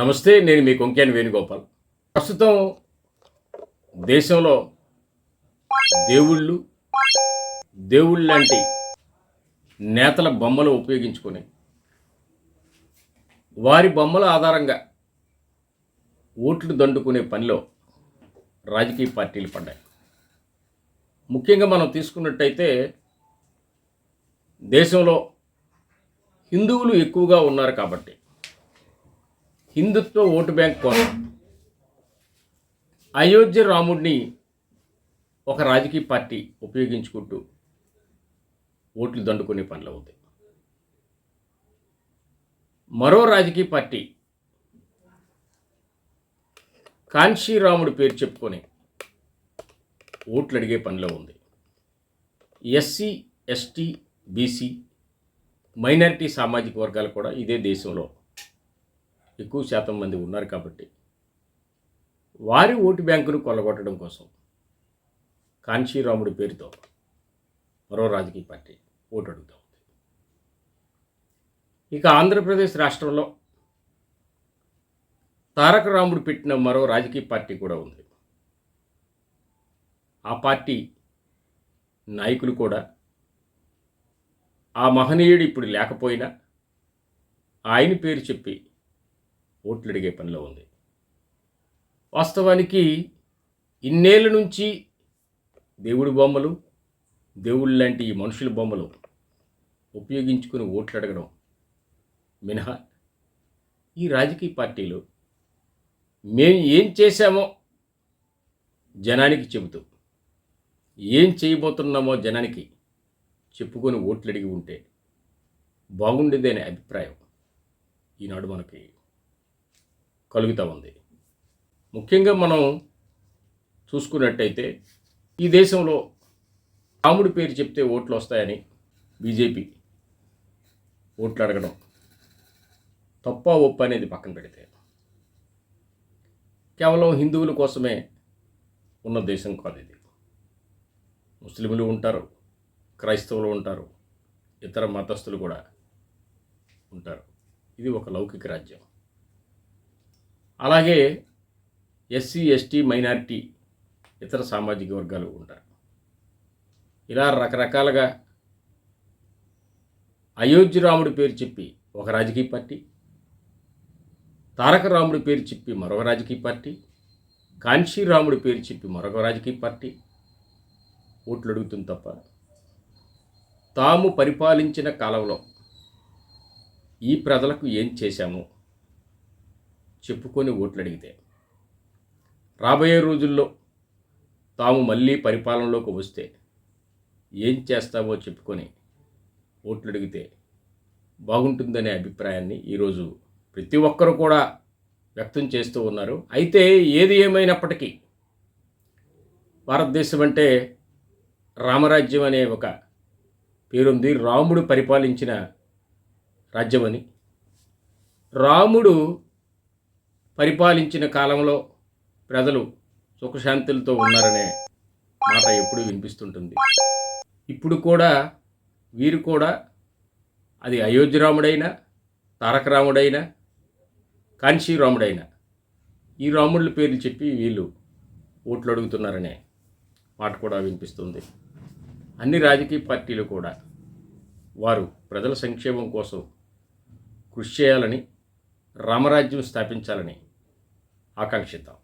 నమస్తే నేను మీ కొంకేని వేణుగోపాల్. ప్రస్తుతం దేశంలో దేవుళ్ళు దేవుళ్ళు లాంటి నేతల బొమ్మలు ఉపయోగించుకొని వారి బొమ్మల ఆధారంగా ఓట్లు దండుకునే పనిలో రాజకీయ పార్టీలు పడ్డాయి. ముఖ్యంగా మనం తీసుకున్నట్టయితే దేశంలో హిందువులు ఎక్కువగా ఉన్నారు కాబట్టి హిందుత్వ ఓటు బ్యాంక్ కోసం అయోధ్య రాముడిని ఒక రాజకీయ పార్టీ ఉపయోగించుకుంటూ ఓట్లు దండుకునే పనులు ఉంది మరో రాజకీయ పార్టీ కాంశీరాముడి పేరు చెప్పుకొని ఓట్లు అడిగే పనిలో ఉంది. ఎస్సీ ఎస్టీ బీసీ మైనారిటీ సామాజిక వర్గాలు కూడా ఇదే దేశంలో ఎక్కువ శాతం మంది ఉన్నారు కాబట్టి వారి ఓటు బ్యాంకును కొల్లగొట్టడం కోసం కాంశీరాముడి పేరుతో మరో రాజకీయ పార్టీ ఓటు అడుగుతూ ఉంది. ఇక ఆంధ్రప్రదేశ్ రాష్ట్రంలో తారక రాముడు పెట్టిన మరో రాజకీయ పార్టీ కూడా ఉంది. ఆ పార్టీ నాయకులు కూడా ఆ మహనీయుడు ఇప్పుడు లేకపోయినా ఆయన పేరు చెప్పి ఓట్లు అడిగే పనిలో ఉంది. వాస్తవానికి ఇన్నేళ్ళ నుంచి దేవుడి బొమ్మలు దేవుళ్ళు లాంటి ఈ మనుషుల బొమ్మలు ఉపయోగించుకుని ఓట్లు అడగడం మినహా. ఈ రాజకీయ పార్టీలు మేము ఏం చేశామో జనానికి చెబుతూ ఏం చేయబోతున్నామో జనానికి చెప్పుకొని ఓట్లు అడిగి ఉంటే బాగుండేదనే అభిప్రాయం. ఈనాడు మనకి కలుగుతూ ఉంది. ముఖ్యంగా మనం చూసుకున్నట్టయితే ఈ దేశంలో రాముడి పేరు చెప్తే ఓట్లు వస్తాయని బీజేపీ ఓట్లు అడగడం తప్ప ఒప్ప అనేది పక్కన పెడితే కేవలం హిందువుల కోసమే ఉన్న దేశం కాదు ఇది. ముస్లింలు ఉంటారు క్రైస్తవులు ఉంటారు ఇతర మతస్థులు కూడా ఉంటారు. ఇది ఒక లౌకిక రాజ్యం. అలాగే ఎస్సీ ఎస్టీ మైనారిటీ ఇతర సామాజిక వర్గాలు ఉంటారు. ఇలా రకరకాలుగా అయోధ్య రాముడి పేరు చెప్పి ఒక రాజకీయ పార్టీ తారక రాముడి పేరు చెప్పి మరొక రాజకీయ పార్టీ కాంశీరాముడి పేరు చెప్పి మరొక రాజకీయ పార్టీ ఓట్లు అడుగుతుంది తప్ప తాము పరిపాలించిన కాలంలో ఈ ప్రజలకు ఏం చేశామో? చెప్పుకొని ఓట్లు అడిగితే రాబోయే రోజుల్లో తాము మళ్ళీ పరిపాలనలోకి వస్తే ఏం చేస్తావో చెప్పుకొని ఓట్లు అడిగితే బాగుంటుందనే అభిప్రాయాన్ని ఈరోజు ప్రతి ఒక్కరు కూడా వ్యక్తం చేస్తూ ఉన్నారు. అయితే ఏది ఏమైనప్పటికీ భారతదేశం అంటే రామరాజ్యం అనే ఒక పేరుంది. రాముడు పరిపాలించిన రాజ్యమని రాముడు పరిపాలించిన కాలంలో ప్రజలు సుఖశాంతులతో ఉన్నారనే మాట ఎప్పుడూ వినిపిస్తుంటుంది. ఇప్పుడు కూడా వీరు కూడా అది అయోధ్యరాముడైనా తారక రాముడైనా కాంశీరాముడైనా ఈ రాముళ్ళ పేర్లు చెప్పి వీళ్ళు ఓట్లు అడుగుతున్నారనే మాట కూడా వినిపిస్తుంది. అన్ని రాజకీయ పార్టీలు కూడా వారు ప్రజల సంక్షేమం కోసం కృషి చేయాలని రామరాజ్యం స్థాపించాలని ఆకాంక్షిద్దాం.